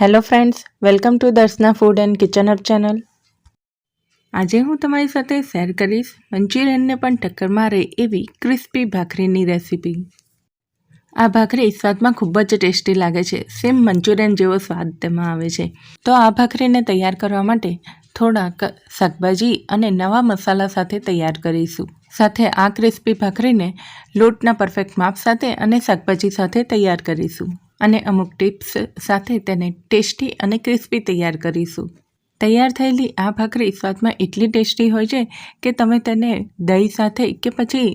Hello friends, welcome to Darshana food and kitchen up channel. આજે હું તમારી સાથે શેર કરીશ મંચુરિયનને પણ ટક્કર મારે એવી ક્રિસ્પી ભાખરીની રેસીપી. આ ભાખરી સ્વાદમાં ખૂબ જ ટેસ્ટી લાગે છે, સેમ મંચુરિયન જેવો સ્વાદ તેમાં આવે છે. તો આ ભાખરીને તૈયાર કરવા માટે થોડાક શાકભાજી અને નવા મસાલા સાથે તૈયાર કરીશું. સાથે આ ક્રિસ્પી ભાખરીને લોટના પરફેક્ટ માપ સાથે અને શાકભાજી સાથે તૈયાર કરીશું. અને અમુક ટિપ્સ સાથે તેને ટેસ્ટી અને ક્રિસ્પી તૈયાર કરીશું. તૈયાર થયેલી આ ભાખરી સ્વાદમાં એટલી ટેસ્ટી હોય છે કે તમે તેને દહીં સાથે કે પછી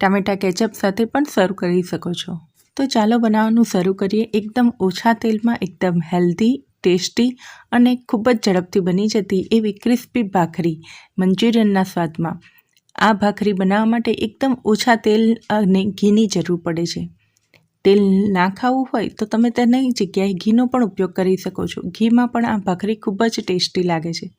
ટામેટા કેચઅપ સાથે પણ સર્વ કરી શકો છો. તો ચાલો બનાવવાનું શરૂ કરીએ. એકદમ ઓછા તેલમાં એકદમ હેલ્ધી, ટેસ્ટી અને ખૂબ જ ઝડપથી બની જતી એવી ક્રિસ્પી ભાખરી મંચુરિયનના સ્વાદમાં. આ ભાખરી બનાવવા માટે એકદમ ઓછા તેલ અને ઘીની જરૂર પડે છે. તેલ ના ખાવું હોય તો તમે તેની જગ્યાએ ઘીનો પણ ઉપયોગ કરી શકો છો. ઘીમાં પણ આ ભાખરી ખૂબ જ ટેસ્ટી લાગે છે.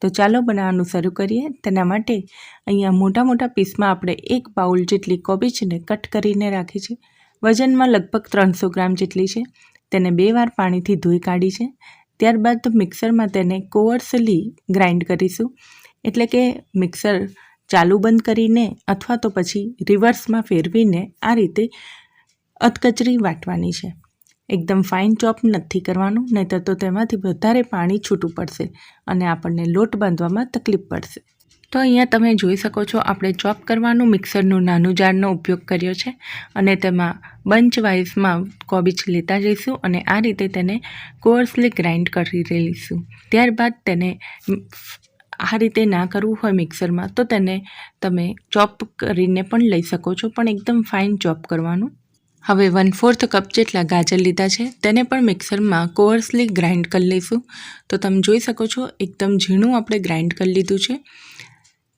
તો ચાલો બનાવવાનું શરૂ કરીએ. તેના માટે અહીંયા મોટા મોટા પીસમાં આપણે એક બાઉલ જેટલી કોબીજને કટ કરીને રાખી છે. વજનમાં લગભગ ત્રણસો ગ્રામ જેટલી છે. તેને બે વાર પાણીથી ધોઈ કાઢી છે. ત્યારબાદ મિક્સરમાં તેને કોવર્સલી ગ્રાઇન્ડ કરીશું. એટલે કે મિક્સર ચાલુ બંધ કરીને અથવા તો પછી રિવર્સમાં ફેરવીને આ રીતે અધકચરી વાટવાની છે. એકદમ ફાઇન ચોપ નથી કરવાનું, નહીંતર તો તેમાંથી વધારે પાણી છૂટું પડશે અને આપણને લોટ બાંધવામાં તકલીફ પડશે. તો અહીંયા તમે જોઈ શકો છો, આપણે ચોપ કરવાનું મિક્સરનું નાનું જારનો ઉપયોગ કર્યો છે અને તેમાં બંચ વાઇઝમાં કોબીજ લેતા જઈશું અને આ રીતે તેને કોર્સલી ગ્રાઇન્ડ કરી લઈશું. ત્યારબાદ તેને આ રીતે ના કરવું હોય મિક્સરમાં તો તેને તમે ચોપ કરીને પણ લઈ શકો છો, પણ એકદમ ફાઇન ચોપ કરવાનું. હવે વન ફોર્થ કપ જેટલા ગાજર લીધા છે, તેને પણ મિક્સરમાં કોર્સલી ગ્રાઇન્ડ કરી લઈશું. તો તમે જોઈ શકો છો, એકદમ ઝીણું આપણે ગ્રાઇન્ડ કરી લીધું છે.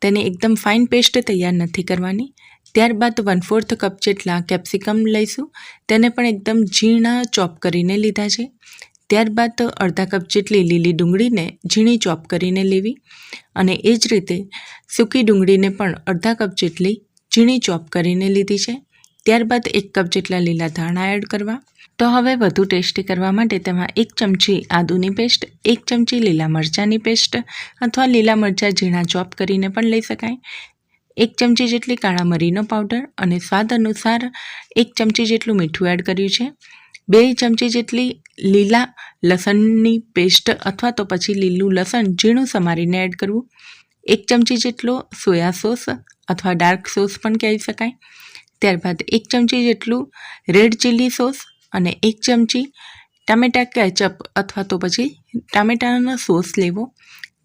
તેને એકદમ ફાઇન પેસ્ટ તૈયાર નથી કરવાની. ત્યારબાદ વન ફોર્થ કપ જેટલા કેપ્સિકમ લઈશું. તેને પણ એકદમ ઝીણા ચોપ કરીને લીધા છે. ત્યારબાદ અડધા કપ જેટલી લીલી ડુંગળીને ઝીણી ચોપ કરીને લેવી. અને એ જ રીતે સૂકી ડુંગળીને પણ અડધા કપ જેટલી ઝીણી ચોપ કરીને લીધી છે. ત્યારબાદ એક કપ જેટલા લીલા ધાણા એડ કરવા. તો હવે વધુ ટેસ્ટી કરવા માટે તેમાં એક ચમચી આદુની પેસ્ટ, એક ચમચી લીલા મરચાંની પેસ્ટ અથવા લીલા મરચાં ઝીણા ચોપ કરીને પણ લઈ શકાય. એક ચમચી જેટલી કાળા મરીનો પાવડર અને સ્વાદ અનુસાર એક ચમચી જેટલું મીઠું એડ કર્યું છે. બે ચમચી જેટલી લીલા લસણની પેસ્ટ અથવા તો પછી લીલું લસણ ઝીણું સમારીને એડ કરવું. એક ચમચી જેટલો સોયા સોસ અથવા ડાર્ક સોસ પણ કહી શકાય. ત્યારબાદ એક ચમચી જેટલું રેડ ચીલી સોસ અને એક ચમચી ટામેટા કેચઅપ અથવા તો પછી ટામેટાનો સોસ લેવો.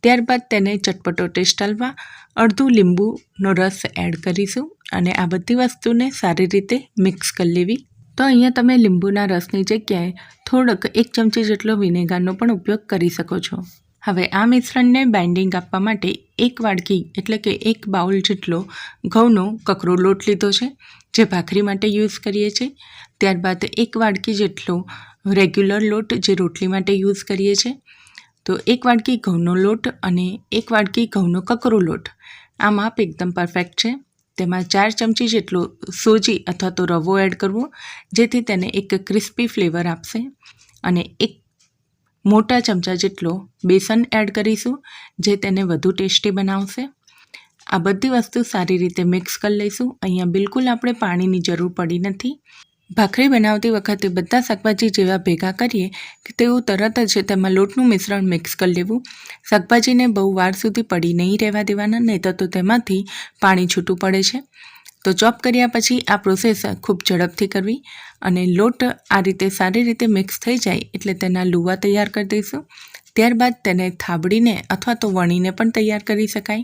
ત્યારબાદ તેને ચટપટો ટેસ્ટ આલવા, અડધું લીંબુનો રસ એડ કરીશું અને આ બધી વસ્તુને સારી રીતે મિક્સ કરી લેવી. તો અહીંયા તમે લીંબુના રસની જગ્યાએ થોડોક એક ચમચી જેટલો વિનેગારનો પણ ઉપયોગ કરી શકો છો. હવે આ મિશ્રણને બાઇન્ડિંગ આપવા માટે એક વાડકી એટલે કે એક બાઉલ જેટલો ઘઉંનો કકરો લોટ લીધો છે, જે ભાખરી માટે યુઝ કરીએ છીએ. ત્યારબાદ એક વાડકી જેટલો રેગ્યુલર લોટ જે રોટલી માટે યુઝ કરીએ છીએ. તો એક વાડકી ઘઉંનો લોટ અને એક વાડકી ઘઉંનો કકરો લોટ. આ માપ એકદમ પરફેક્ટ છે. તેમાં ચાર ચમચી જેટલો સોજી અથવા તો રવો એડ કરવો, જેથી તેને એક ક્રિસ્પી ફ્લેવર આપશે. અને એક મોટા ચમચા જેટલો બેસન એડ કરીશું, જે તેને વધુ ટેસ્ટી બનાવશે. આ બધી વસ્તુ સારી રીતે મિક્સ કરી લઈશું. અહીંયા બિલકુલ આપણે પાણીની જરૂર પડી નથી. ભાખરી બનાવતી વખતે બધા શાકભાજી જેવા ભેગા કરીએ કે તેવું તરત જ તેમાં લોટનું મિશ્રણ મિક્સ કરી લેવું. શાકભાજીને બહુ વાર સુધી પડી નહીં રહેવા દેવાના નહીં તો તેમાંથી પાણી છૂટું પડે છે. તો ચોપ કર્યા પછી આ પ્રોસેસ ખૂબ ઝડપથી કરવી અને લોટ આ રીતે સારી રીતે મિક્સ થઈ જાય એટલે તેના લુવા તૈયાર કરી દઈશું. ત્યારબાદ તેને થાબડીને અથવા તો વણીને પણ તૈયાર કરી શકાય.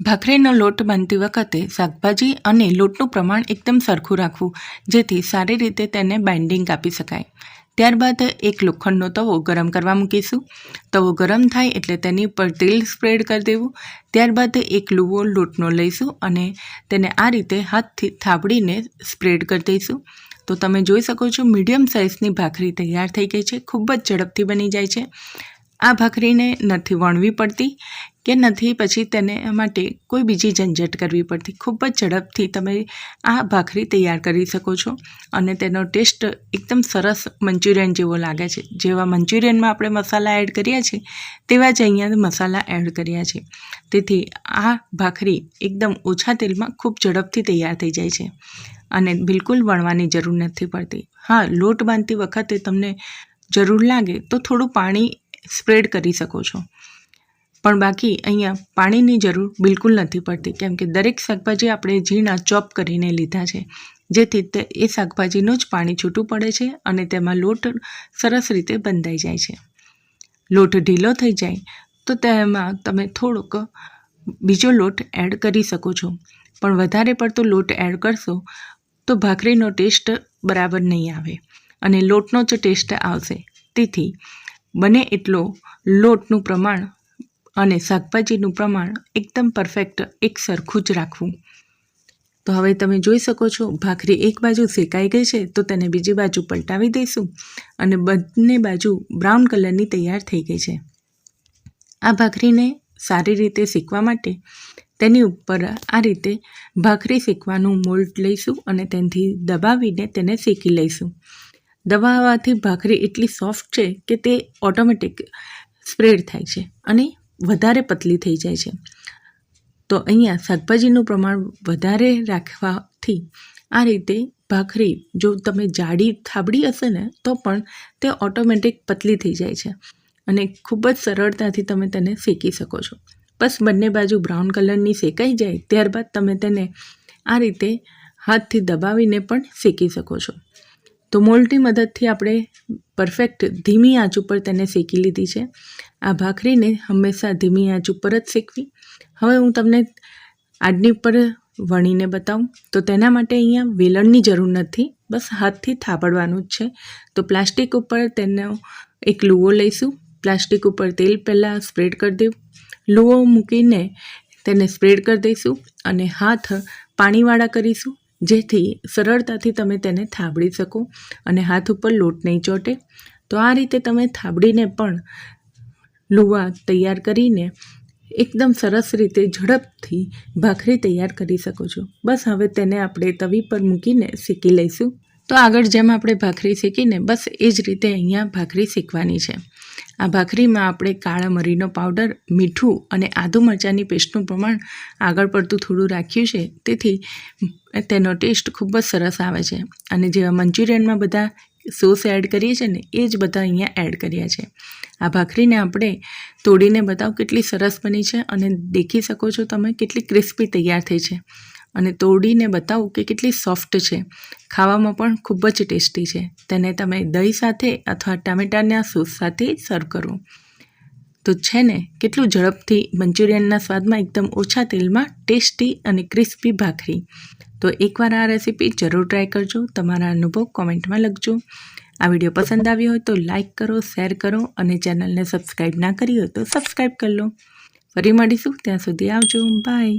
ભાખરીનો લોટ બાંધતી વખતે શાકભાજી અને લોટનું પ્રમાણ એકદમ સરખું રાખવું, જેથી સારી રીતે તેને બાઇન્ડિંગ આપી શકાય. ત્યારબાદ એક લોખંડનો તવો ગરમ કરવા મૂકીશું. તવો ગરમ થાય એટલે તેની પર તેલ સ્પ્રેડ કરી દેવું. ત્યારબાદ એક લુવો લોટનો લઈશું અને તેને આ રીતે હાથથી થાબડીને સ્પ્રેડ કરી દઈશું. તો તમે જોઈ શકો છો મીડિયમ સાઇઝની ભાખરી તૈયાર થઈ ગઈ છે. ખૂબ જ ઝડપથી બની જાય છે. આ ભાખરીને નથી વણવી પડતી. કે નથી, પછી તેને માટે કોઈ બીજી ઝંઝટ કરવી પડતી. ખૂબ જ ઝડપથી તમે આ ભાખરી તૈયાર કરી શકો છો અને તેનો ટેસ્ટ એકદમ સરસ મંચુરિયન જેવો લાગે છે. જેવા મંચુરિયનમાં આપણે મસાલા એડ કર્યા છે, તેવા જ અહીંયા મસાલા એડ કર્યા છે. તેથી આ ભાખરી એકદમ ઓછા તેલમાં ખૂબ ઝડપથી તૈયાર થઈ જાય છે અને બિલકુલ વણવાની જરૂર નથી પડતી. હા, લોટ બાંધતી વખતે તમને જરૂર લાગે તો થોડું પાણી સ્પ્રેડ કરી શકો છો. પણ બાકી અહીંયા પાણીની જરૂર બિલકુલ નથી પડતી. કેમ કે દરેક શાકભાજી આપણે ઝીણા ચોપ કરીને લીધા છે. જેથી તે, એ શાકભાજીનું જ પાણી છૂટું પડે છે અને તેમાં લોટ સરસ રીતે બંધાઈ જાય છે. લોટ ઢીલો થઈ જાય તો તેમાં તમે થોડોક બીજો લોટ એડ કરી શકો છો. પણ વધારે પડતો લોટ એડ કરશો તો ભાખરીનો ટેસ્ટ બરાબર નહીં આવે અને લોટનો જ ટેસ્ટ આવશે. તેથી બને એટલો લોટનું પ્રમાણ અને શાકભાજીનું પ્રમાણ એકદમ પરફેક્ટ એક સરખું જ રાખવું. તો હવે તમે જોઈ શકો છો, ભાખરી એક બાજુ શેકાઈ ગઈ છે, તો તેને બીજી બાજુ પલટાવી દઈશું અને બંને બાજુ બ્રાઉન કલરની તૈયાર થઈ ગઈ છે. આ ભાખરીને સારી રીતે શેકવા માટે તેની ઉપર આ રીતે ભાખરી શેકવાનું મોલ્ડ લઈશું અને તેનાથી દબાવીને તેને શેકી લઈશું. દબાવવાથી ભાખરી એટલી સોફ્ટ છે કે તે ઓટોમેટિક સ્પ્રેડ થાય છે અને વધારે પતલી થઈ જાય છે. તો અહીંયા શાકભાજીનું પ્રમાણ વધારે રાખવાથી આ રીતે ભાખરી જો તમે જાડી થાબડી હશે ને, તો પણ તે ઓટોમેટિક પતલી થઈ જાય છે અને ખૂબ જ સરળતાથી તમે તેને શેકી શકો છો. બસ બંને બાજુ બ્રાઉન કલરની શેકાઈ જાય, ત્યારબાદ તમે તેને આ રીતે હાથથી દબાવીને પણ શેકી શકો છો. તો મોલ્ડની મદદથી આપણે પરફેક્ટ ધીમી આંચ ઉપર તેને શેકી લીધી છે. આ ભાખરીને હંમેશા ધીમી આંચ ઉપર જ શેકવી. હવે હું તમને આડની ઉપર વણીને બતાવું. તો તેના માટે અહીંયા વેલણની જરૂર નથી. બસ હાથથી થાબડવાનું જ છે. તો પ્લાસ્ટિક ઉપર તેનો એક લુવો લઈશું. પ્લાસ્ટિક ઉપર તેલ પહેલાં સ્પ્રેડ કરી દઉં લુવો મૂકીને તેને સ્પ્રેડ કરી દઈશું અને હાથ પાણીવાળા કરીશું. જેથી સરળતાથી તમે તેને થાબડી શકો અને હાથ ઉપર લોટ નહીં ચોટે. તો આ રીતે તમે થાબડીને પણ લુવા તૈયાર કરીને એકદમ સરસ રીતે ઝડપથી ભાખરી તૈયાર કરી શકો છો. બસ હવે તેને આપણે તવી પર મૂકીને શેકી લઈશું. તો આગળ જેમ આપણે ભાખરી શેકીને બસ એ જ રીતે અહીંયા ભાખરી શેકવાની છે. આ ભાખરીમાં આપણે કાળા મરીનો પાવડર, મીઠું અને આદુ મરચાંની પેસ્ટનું પ્રમાણ આગળ પડતું થોડું રાખ્યું છે. તેથી તેનો ટેસ્ટ ખૂબ જ સરસ આવે છે. અને જેવા મંચુરિયનમાં બધા સોસ એડ કરીએ છીએ ને, એ જ બધા અહીંયા એડ કર્યા છે. આ ભાખરીને આપણે તોડીને બતાવો કેટલી સરસ બની છે અને દેખી શકો છો તમે કેટલી ક્રિસ્પી તૈયાર થઈ છે. અને તોડીને બતાવું કે કેટલી સોફ્ટ છે. ખાવામાં પણ ખૂબ જ ટેસ્ટી છે. તેને તમે દહીં સાથે અથવા ટામેટાના સોસ સાથે સર્વ કરો. તો છે ને, કેટલું ઝડપથી મંચુરિયનના સ્વાદમાં એકદમ ઓછા તેલમાં ટેસ્ટી અને ક્રિસ્પી ભાખરી. તો એકવાર આ રેસીપી જરૂર ટ્રાય કરજો, તમારા અનુભવ કોમેન્ટમાં લખજો. આ વીડિયો પસંદ આવ્યો હોય તો લાઇક કરો, શેર કરો અને ચેનલને સબસ્ક્રાઈબ ના કરી હોય તો સબસ્ક્રાઈબ કરી લો. ફરી મળીશું, ત્યાં સુધી આવજો, બાય.